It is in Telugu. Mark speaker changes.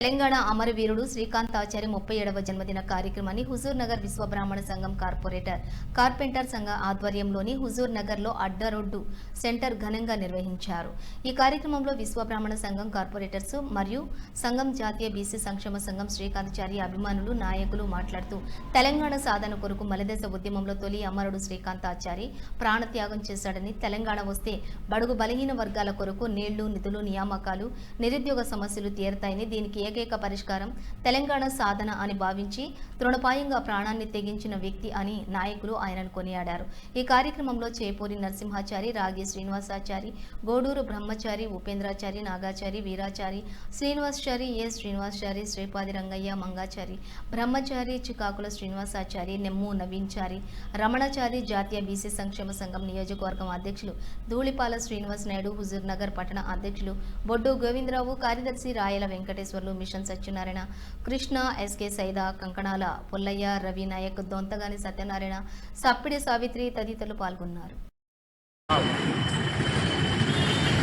Speaker 1: తెలంగాణ అమరవీరుడు శ్రీకాంత్ ఆచార్య ముప్పై ఏడవ జన్మదిన కార్యక్రమాన్ని హుజూర్ నగర్ విశ్వ బ్రాహ్మణ సంఘం కార్పొరేటర్ కార్పెంటర్ సంఘ ఆధ్వర్యంలోని హుజూర్ నగర్లో అడ్డ రోడ్డు సెంటర్ ఘనంగా నిర్వహించారు. ఈ కార్యక్రమంలో విశ్వ బ్రాహ్మణ సంఘం కార్పొరేటర్స్ మరియు సంఘం జాతీయ బీసీ సంక్షేమ సంఘం శ్రీకాంతాచారి అభిమానులు నాయకులు మాట్లాడుతూ తెలంగాణ సాధన కొరకు మలదేశ ఉద్యమంలో తొలి అమరుడు శ్రీకాంతాచారి ప్రాణత్యాగం చేశాడని తెలంగాణ వస్తే బడుగు బలహీన వర్గాల కొరకు నీళ్ళు నిధులు నియామకాలు నిరుద్యోగ సమస్యలు తీరతాయని దీనికి ఏకైక పరిష్కారం తెలంగాణ సాధన అని భావించి తృణపాయంగా ప్రాణాన్ని తెగించిన వ్యక్తి అని నాయకులు ఆయనను కొనియాడారు. ఈ కార్యక్రమంలో చేపూరి నరసింహాచారి రాగి శ్రీనివాసాచారి గోడూరు బ్రహ్మచారి ఉపేంద్రాచారి నాగాచారి వీరాచారి శ్రీనివాసాచారి ఏ శ్రీనివాసాచారి శ్రీపాది రంగయ్య మంగాచారి బ్రహ్మచారి చికాకుల శ్రీనివాసాచారి నెమ్ము నవీన్చారి రమణాచారి జాతీయ బీసీ సంక్షేమ సంఘం నియోజకవర్గం అధ్యక్షులు ధూళిపాల శ్రీనివాస్ నాయుడు హుజూర్ నగర్ పట్టణ అధ్యక్షులు బొడ్డు గోవిందరావు కార్యదర్శి రాయల వెంకటేశ్వర్లు మిషన్ సత్యనారాయణ కృష్ణ ఎస్కే సైదా కంకణాల పుల్లయ్య రవి నాయక్ దొంతగాని సత్యనారాయణ సప్పిడి సావిత్రి తదితరులు పాల్గొన్నారు.